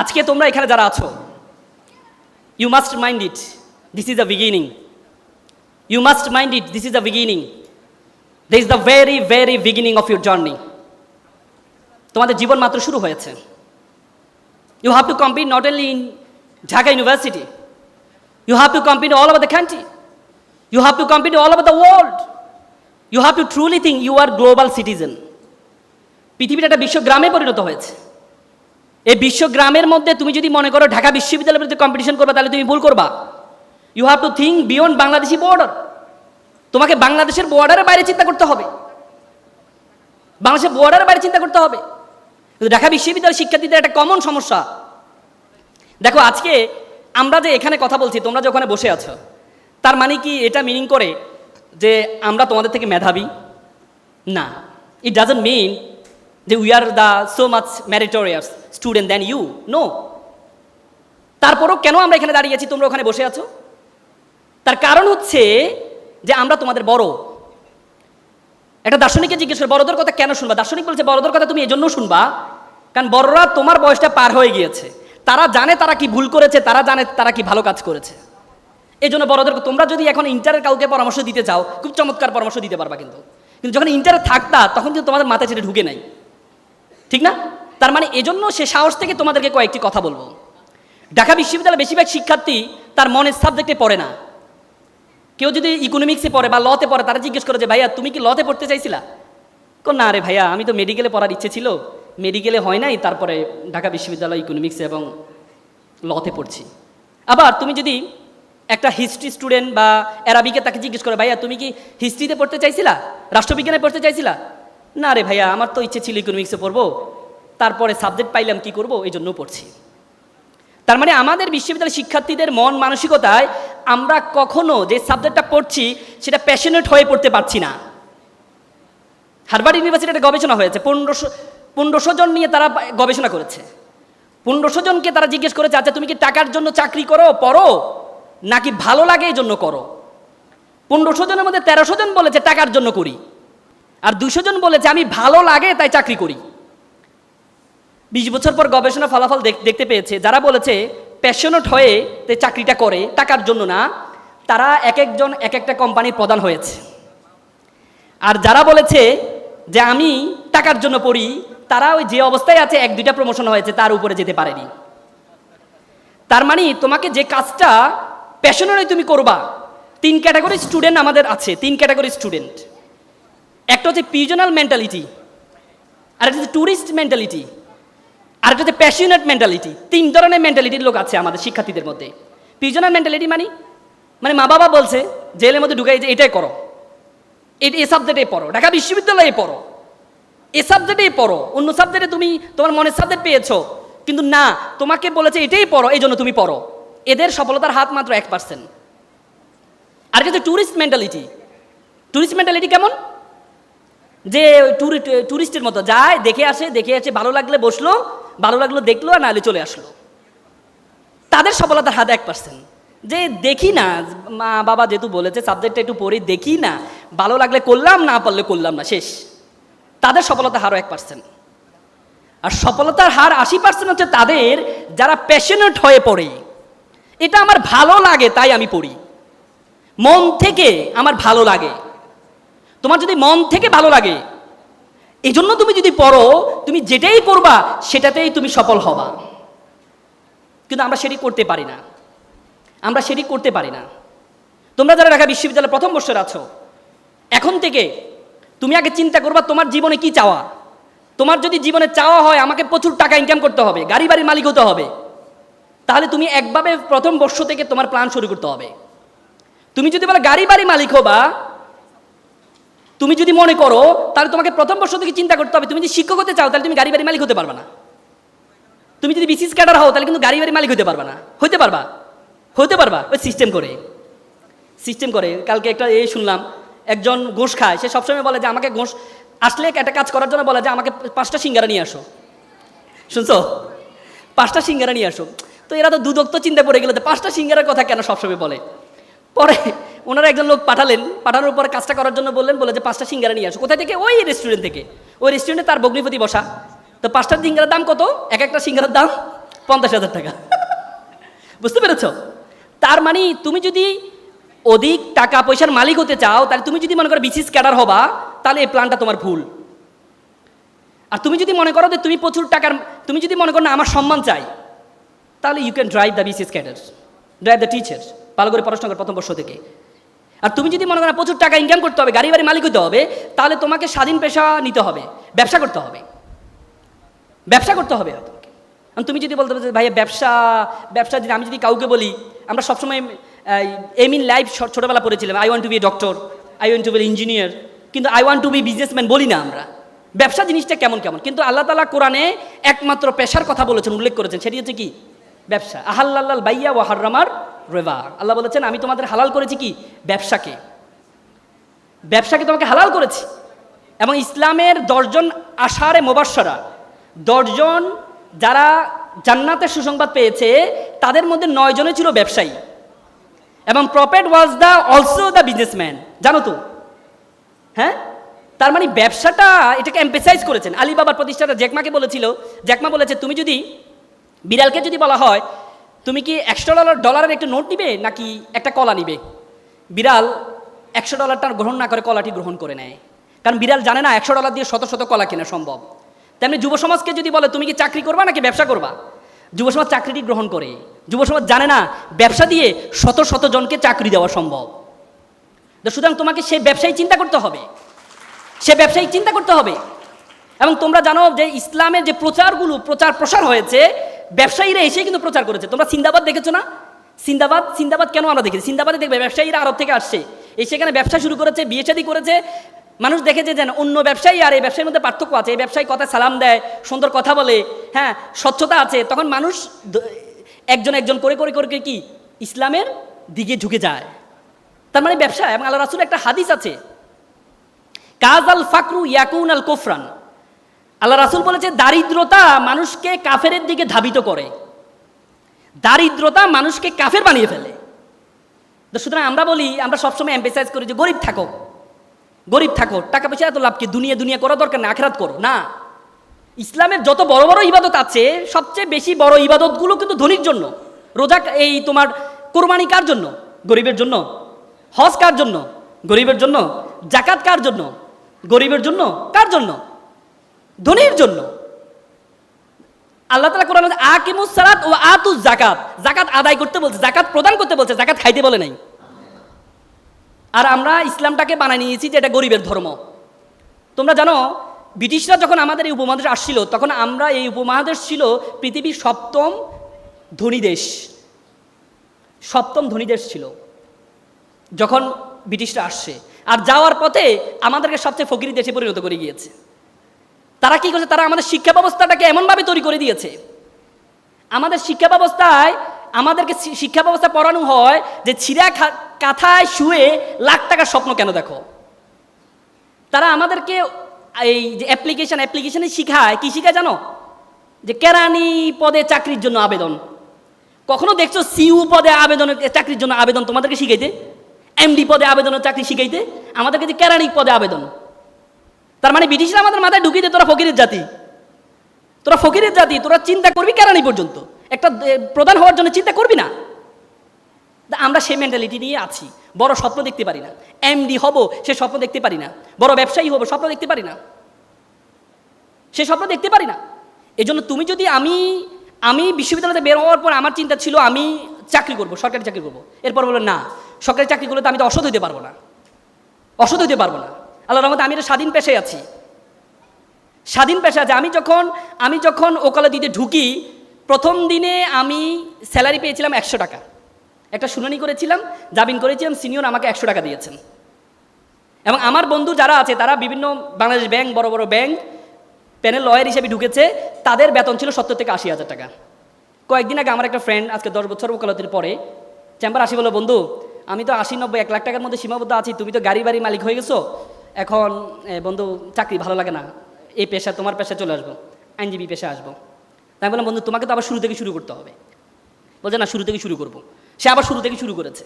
আজকে তোমরা এখানে যারা আছো you must mind it this is the beginning you must mind it this is the beginning this is the very very beginning of your journey তোমাদের জীবন মাত্র শুরু হয়েছে। You have to compete not only in Dhaka university you have to compete all over the country you have to compete all over the world you have to truly think you are global citizen পৃথিবীর একটা বিশ্ব গ্রামে পরিণত হয়েছে। এই বিশ্ব গ্রামের মধ্যে তুমি যদি মনে করো ঢাকা বিশ্ববিদ্যালয়ের বিরুদ্ধে কম্পিটিশন করবা, তাহলে তুমি ভুল করবা। You have to think beyond Bangladeshi border তোমাকে বাংলাদেশের বর্ডারের বাইরে চিন্তা করতে হবে। বাংলাদেশের বর্ডারের বাইরে চিন্তা করতে হবে। ঢাকা বিশ্ববিদ্যালয়ের শিক্ষার্থীদের একটা কমন সমস্যা। দেখো, আজকে আমরা যে এখানে কথা বলছি, তোমরা যে ওখানে বসে আছো, তার মানে কি এটা মিনিং করে যে আমরা তোমাদের থেকে মেধাবী? না। ইট ডাজন্ট মিন যে we are the so much meritorious student than you know তারপরও কেন আমরা এখানে দাঁড়িয়ে আছি? তোমরা ওখানে বসে আছো? তার কারণ হচ্ছে যে আমরা তোমাদের বড়। একটা দার্শনিককে জিজ্ঞেস করে, বড়দের কথা কেন শুনবা? দার্শনিক বলছে, বড়দের কথা তুমি এজন্য শুনবা, কারণ বড়রা তোমার বয়সটা পার হয়ে গিয়েছে। তারা জানে তারা কি ভুল করেছে, তারা জানে তারা কি ভালো কাজ করেছে। এই জন্য বড়দের তোমরা যদি এখন ইন্টারের কাউকে পরামর্শ দিতে চাও, খুব চমৎকার পরামর্শ দিতে পারবা কিন্তু। কিন্তু যখন ইন্টারে থাকতা, তখন কিন্তু তোমাদের মাথায় সেটা ঢুকে নাই। ঠিক না? তার মানে এজন্য সে সাহস থেকে তোমাদেরকে কয়েকটি কথা বলব। ঢাকা বিশ্ববিদ্যালয়ে বেশিরভাগ শিক্ষার্থী তার মনের সাবজেক্টে পড়ে না। কেউ যদি ইকোনমিক্সে পড়ে বা লতে পড়ে, তারা জিজ্ঞেস করে যে, ভাইয়া, তুমি কি লতে পড়তে চাইছিলা? কোন না রে ভাইয়া, আমি তো মেডিকেলে পড়ার ইচ্ছে ছিল। মেডিকেলে হয় নাই, তারপরে ঢাকা বিশ্ববিদ্যালয় ইকোনমিক্সে এবং লতে পড়ছি। আবার তুমি যদি একটা হিস্ট্রি স্টুডেন্ট বা অ্যারাবিকে তাকে জিজ্ঞেস করে, ভাইয়া, তুমি কি হিস্ট্রিতে পড়তে চাইছিলা? রাষ্ট্রবিজ্ঞানে পড়তে চাইছিলা? না রে ভাইয়া, আমার তো ইচ্ছে ছিল ইকোনমিক্সে পড়ব। তারপরে সাবজেক্ট পাইলাম, কি করব? এই জন্য পড়ছি। তার মানে আমাদের বিশ্ববিদ্যালয়ের শিক্ষার্থীদের মন মানসিকতায় আমরা কখনো যে সাবজেক্টটা পড়ছি, সেটা প্যাশনেট হয়ে পড়তে পারছি না। হারবার্ড ইউনিভার্সিটি একটা গবেষণা হয়েছে, পনেরোশো পনেরোশো জন নিয়ে তারা গবেষণা করেছে। পনেরোশো জনকে তারা জিজ্ঞেস করেছে আচ্ছা তুমি কি টাকার জন্য চাকরি করো, পড়ো? নাকি ভালো লাগে এই জন্য করো? পনেরোশো জনের মধ্যে তেরোশো জন বলেছে, টাকার জন্য করি। আর দুশো জন বলেছে, আমি ভালো লাগে, তাই চাকরি করি। বিশ বছর পর গবেষণা ফলাফল দেখতে পেয়েছে, যারা বলেছে প্যাশনেট হয়ে তে চাকরিটা করে, টাকার জন্য না। তারা এক একজন এক একটা কোম্পানির প্রধান হয়েছে। আর যারা বলেছে যে, আমি টাকার জন্য পড়ি, তারা ওই যে অবস্থায় আছে, এক, দুইটা প্রমোশন হয়েছে, তার উপরে যেতে পারেনি। তার মানে তোমাকে যে কাজটা প্যাশনেট তুমি করবা, তিন ক্যাটাগরি স্টুডেন্ট আমাদের আছে, তিন ক্যাটাগরি স্টুডেন্ট একটা হচ্ছে পিজনাল মেন্টালিটি আর একটা হচ্ছে ট্যুরিস্ট মেন্টালিটি আর একটা হচ্ছে প্যাশনেট মেন্টালিটি তিন ধরনের মেন্টালিটির লোক আছে আমাদের শিক্ষার্থীদের মধ্যে। পিজনাল মেন্টালিটি মানে? মানে মা বাবা বলছে, জেলের মধ্যে ঢুকাই যে এটাই করো। এই সাবজেক্টে পড়ো। ঢাকা বিশ্ববিদ্যালয়ে পড়ো। এ সাবজেক্টেই পড়ো। অন্য সাবজেক্টে তুমি তোমার মনের সাবজেক্ট পেয়েছ। কিন্তু না, তোমাকে বলেছে এটাই পড়ো, এই জন্য তুমি পড়ো। এদের সফলতার হাত মাত্র এক পার্সেন্ট আর কিন্তু ট্যুরিস্ট মেন্টালিটি ট্যুরিস্ট মেন্টালিটি কেমন? যে ট্যুরি ট্যুরিস্টের মতো যায়, দেখে আসে দেখে আসে, ভালো লাগলে বসল, ভালো লাগল দেখল, আর নাহলে চলে আসলো। তাদের সফলতার হাত এক পার্সেন্ট যে দেখি না, মা, বাবা যেহেতু বলেছে সাবজেক্টটা একটু পড়ি, দেখি না, ভালো লাগলে করলাম, না পারলে করলাম না, শেষ। তাদের সফলতার হারও এক পার্সেন্ট আর সফলতার হার আশি পার্সেন্ট হচ্ছে তাদের যারা প্যাশনেট হয়ে পড়ে। এটা আমার ভালো লাগে, তাই আমি পড়ি। মন থেকে আমার ভালো লাগে। তোমার যদি মন থেকে ভালো লাগে এই জন্য তুমি যদি পড়ো, তুমি যেটাই করবা সেটাতেই তুমি সফল হবা। কিন্তু আমরা সেটি করতে পারি না। আমরা সেটি করতে পারি না। তোমরা যারা ঢাকা বিশ্ববিদ্যালয়ে প্রথম বর্ষের আছো, এখন থেকে তুমি আগে চিন্তা করবা, তোমার জীবনে কি চাওয়া? তোমার যদি জীবনে চাওয়া হয়, আমাকে প্রচুর টাকা ইনকাম করতে হবে, গাড়ি বাড়ির মালিক হতে হবে, তাহলে তুমি একভাবে প্রথম বর্ষ থেকে তোমার প্ল্যান শুরু করতে হবে। তুমি যদি বলে, গাড়ি বাড়ি মালিক হবা তুমি যদি মনে করো, তাহলে তোমাকে প্রথম বর্ষ থেকে চিন্তা করতে হবে, তুমি যদি শিক্ষক হতে চাও, তাহলে তুমি গাড়ি বাড়ি মালিক হতে পারবে না। তুমি যদি বিসিস ক্যাডার হও, তাহলে কিন্তু গাড়ি বাড়ি মালিক হতে পারবে না। হতে পারবা? হতে পারবা? ওই সিস্টেম করে। সিস্টেম করে। কালকে একটা এই শুনলাম, একজন ঘোষ খায়, সে সবসময় বলে যে, আমাকে ঘোষ, আসলে একটা কাজ করার জন্য বলে যে, আমাকে পাঁচটা সিঙ্গারা নিয়ে আসো। শুনছো? পাঁচটা সিঙ্গারা নিয়ে আসো। তো এরা তো দুদক তো চিন্তা পড়ে গেল যে, পাঁচটা সিঙ্গারার কথা কেন সবসময় বলে? পরে ওনারা একজন লোক পাঠালেন, পাঠানোর পরে কাজটা করার জন্য বললেন, বলে যে পাঁচটা সিঙ্গারা নিয়ে আসো। কোথায় থেকে? ওই রেস্টুরেন্ট থেকে। ওই রেস্টুরেন্টে তার বগ্নিপতি বসা। তো পাঁচটা সিঙ্গারার দাম কত? এক একটা সিঙ্গারার দাম পঞ্চাশ হাজার টাকা। বুঝতে পেরেছ? তার মানে তুমি যদি অধিক টাকা পয়সার মালিক হতে চাও, তাহলে তুমি যদি মনে করো বিসিস ক্যাডার হবা, তাহলে এই প্ল্যানটা তোমার ভুল। আর তুমি যদি মনে করো যে তুমি প্রচুর টাকার, তুমি যদি মনে করো না, আমার সম্মান চাই, তাহলে you can drive the BCS cadre drive the teacher ভালো করে পড়াশোনা করো প্রথম বর্ষ থেকে। আর তুমি যদি মনে করো প্রচুর টাকা ইনকাম করতে হবে, গাড়ি বাড়ি মালিক হতে হবে, তাহলে তোমাকে স্বাধীন পেশা নিতে হবে, ব্যবসা করতে হবে। ব্যবসা করতে হবে তোমাকে। তুমি যদি বলতে পারো ভাইয়া, ব্যবসা ব্যবসা যদি আমি যদি কাউকে বলি, আমরা সবসময় এম ইন লাইফ ছোটোবেলা পড়েছিলাম I want to be doctor I want to be engineer কিন্তু I want to be businessman বলি না আমরা। ব্যবসা জিনিসটা কেমন কেমন? কিন্তু আল্লাহ তালা কোরআনে একমাত্র পেশার কথা বলেছেন, উল্লেখ করেছেন, সেটি হচ্ছে কি? ব্যবসা। আহাল্লাল বাইয়া ও হার্রামার রেবা আল্লাহ বলেছেন, আমি তোমাদের হালাল করেছি কি? ব্যবসাকে। ব্যবসাকে তোমাকে হালাল করেছি। এবং ইসলামের দশজন আশারে মোবাসরা দশজন যারা জান্নাতের সুসংবাদ পেয়েছে, তাদের মধ্যে নয় জনে ছিল ব্যবসায়ী। এবং prophet was the also the businessman জানো তো? হ্যাঁ? তার মানে ব্যবসাটা এটাকে এম্পেসাইজ করেছেন। আলিবাবার প্রতিষ্ঠাতা জ্যাকমাকে বলেছিল, জ্যাকমা বলেছে, তুমি যদি বিড়ালকে যদি বলা হয় তুমি কি একশো ডলার ডলারের একটা নোট নিবে নাকি একটা কলা নিবে? বিড়াল একশো ডলারটা গ্রহণ না করে কলাটি গ্রহণ করে নেয়। কারণ বিড়াল জানে না একশো ডলার দিয়ে শত শত কলা কেনা সম্ভব। তেমনি যুব সমাজকে যদি বলে, তুমি কি চাকরি করবা নাকি ব্যবসা করবা? যুব সমাজ চাকরিটি গ্রহণ করে। যুব সমাজ জানে না ব্যবসা দিয়ে শত শত জনকে চাকরি দেওয়া সম্ভব। তো সুতরাং তোমাকে সে ব্যবসায়ী চিন্তা করতে হবে। সে ব্যবসায়ী চিন্তা করতে হবে। এবং তোমরা জানো যে ইসলামের যে প্রচারগুলো প্রচার প্রসার হয়েছে ব্যবসায়ীরা এসে কিন্তু প্রচার করেছে। তোমরা সিন্দাবাদ দেখেছ না? সিন্দাবাদ সিন্দাবাদ কেন আমরা দেখেছি? সিন্দাবাদে দেখবে ব্যবসায়ীরা আরব থেকে আসছে। এই সেখানে ব্যবসা শুরু করেছে বিয়ে শাদী করেছে। মানুষ দেখেছে যে না, অন্য ব্যবসায়ী আর এই ব্যবসায়ীর মধ্যে পার্থক্য আছে। এই ব্যবসায়ী কথা সালাম দেয় সুন্দর কথা বলে হ্যাঁ স্বচ্ছতা আছে। তখন মানুষ একজন একজন করে করে করে কি? ইসলামের দিকে ঝুঁকে যায়। তার মানে ব্যবসা এবং আল্লাহ রাসুল একটা হাদিস আছে। কাজ আল ফাকরু ইয়াকুন আল কোফরান। আল্লাহ রাসুল বলেছে, দারিদ্রতা মানুষকে কাফেরের দিকে ধাবিত করে। দারিদ্রতা মানুষকে কাফের বানিয়ে ফেলে। সুতরাং আমরা বলি, আমরা সবসময় এম্পেসাইজ করি যে গরিব থাকো। গরিব থাকো, টাকা পয়সা এত লাভ কি? দুনিয়া দুনিয়া করা দরকার না, আখেরাত করো। না। ইসলামের যত বড় বড় ইবাদত আছে, সবচেয়ে বেশি বড় ইবাদতগুলো কিন্তু ধনির জন্য। রোজা এই তোমার কোরবানি কার জন্য? গরিবের জন্য। হজ কার জন্য? গরিবের জন্য। জাকাত কার জন্য? গরিবের জন্য। কার জন্য? ধনির জন্য। আল্লাহ তালা কোরআন আকিমুস সালাত ও আতু জাকাত জাকাত আদায় করতে বলছে জাকাত প্রদান করতে বলছে জাকাত খাইতে বলে নাই। আর আমরা ইসলামটাকে বানায় নিয়েছি যে এটা গরিবের ধর্ম। তোমরা জানো, ব্রিটিশরা যখন আমাদের এই উপমহাদেশ আসছিল, তখন আমরা এই উপমহাদেশ ছিল পৃথিবীর সপ্তম ধনী দেশ। সপ্তম ধনী দেশ ছিল, যখন ব্রিটিশরা আসছে। আর যাওয়ার পথে আমাদেরকে সবচেয়ে ফকিরি দেশে পরিণত করে গিয়েছে। তারা কি করছে? তারা আমাদের শিক্ষা ব্যবস্থাটাকে এমনভাবে তৈরি করে দিয়েছে। আমাদের শিক্ষা ব্যবস্থায়, আমাদেরকে শিক্ষা ব্যবস্থা পড়ানো হয় যে ছিঁড়া কাঁথায় শুয়ে লাখ টাকার স্বপ্ন কেন দেখো? তারা আমাদেরকে এই যে অ্যাপ্লিকেশন অ্যাপ্লিকেশনে শিখায়। কি শিখায় জানো? যে কেরানি পদে চাকরির জন্য আবেদন। কখনো দেখছ সিউ পদে আবেদনের, চাকরির জন্য আবেদন তোমাদেরকে শিখাইতে? এমডি পদে আবেদনের চাকরি শিখাইতে? আমাদেরকে যে কেরানি পদে আবেদন। তার মানে ব্রিটিশরা আমাদের মাথায় ঢুকিয়ে দেয়, তোরা ফকিরের জাতি। তোরা ফকিরের জাতি, তোরা চিন্তা করবি কেরানি পর্যন্ত? একটা প্রধান হওয়ার জন্য চিন্তা করবি না? আমরা সেই মেন্টালিটি নিয়ে আছি। বড় স্বপ্ন দেখতে পারি না। এমডি হব, সে স্বপ্ন দেখতে পারি না। বড় ব্যবসায়ী হব, স্বপ্ন দেখতে পারি না। সে স্বপ্ন দেখতে পারি না। এজন্য তুমি যদি আমি আমি বিশ্ববিদ্যালয়তে বের হওয়ার পর আমার চিন্তা ছিল, আমি চাকরি করব, সরকারি চাকরি করব। এরপর বলল, না, সরকারি চাকরি করলে তো আমি তো অসৎ হইতে পারব না। অসৎ হইতে পারব না। আল্লাহ রহমতে আমি স্বাধীন পেশায় আছি। স্বাধীন পেশা আছে। আমি যখন আমি যখন ওকালা দিতে ঢুকি, প্রথম দিনে আমি স্যালারি পেয়েছিলাম একশো টাকা। একটা শুনানি করেছিলাম, জামিন করেছিলাম, সিনিয়র আমাকে একশো টাকা দিয়েছেন। এবং আমার বন্ধু যারা আছে, তারা বিভিন্ন বাংলাদেশ ব্যাংক, বড় বড় ব্যাংক, প্যানেল লয়ার হিসেবে ঢুকেছে, তাদের বেতন ছিল সত্তর থেকে আশি হাজার টাকা। কয়েকদিন আগে আমার একটা ফ্রেন্ড আজকে দশ বছর ওকালতির পরে চেম্বার আসি বলো, বন্ধু, আমি তো আশি নব্বই, এক লাখ টাকার মধ্যে সীমাবদ্ধ আছি, তুমি তো গাড়ি বাড়ি মালিক হয়ে গেছো এখন বন্ধু, চাকরি ভালো লাগে না। এই পেশা, তোমার পেশা চলে আসব। আইনজীবী পেশা আসব। তাই আমি বললাম, বন্ধু, তোমাকে তো আবার শুরু থেকে শুরু করতে হবে। বলছে, না, শুরু থেকে শুরু করব। সে আবার শুরু থেকে শুরু করেছে।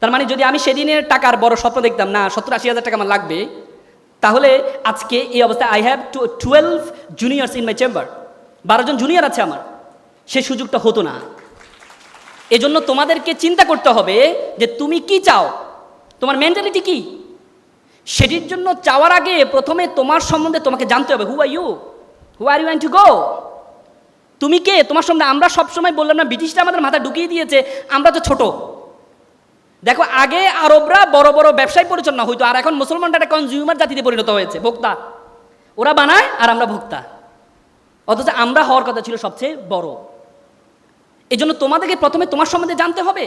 তার মানে যদি আমি সেদিনের টাকার বড় স্বপ্ন দেখতাম, না, সত্তর আশি হাজার টাকা আমার লাগবে, তাহলে আজকে এই অবস্থায় I have to twelve juniors in my chamber বারো জন জুনিয়র আছে আমার। সে সুযোগটা হতো না। এজন্য তোমাদেরকে চিন্তা করতে হবে যে তুমি কি চাও? তোমার মেন্টালিটি কি? সেটির জন্য চাওয়ার আগে প্রথমে তোমার সম্বন্ধে তোমাকে জানতে হবে who are you who are you and to go তুমি কে? তোমার সম্বন্ধে আমরা সবসময় বললাম না, ব্রিটিশরা আমাদের মাথা ঢুকিয়ে দিয়েছে, আমরা তো ছোট। দেখো, আগে আরবরা বড় বড় ব্যবসায় পরিচালনা হইতো, আর এখন মুসলমানরা একটা কনজিউমার জাতিতে পরিণত হয়েছে, ভোক্তা। ওরা বানায় আর আমরা ভোক্তা। অথচ আমরা হওয়ার কথা ছিল সবচেয়ে বড়। এজন্য তোমাদেরকে প্রথমে তোমার সম্বন্ধে জানতে হবে।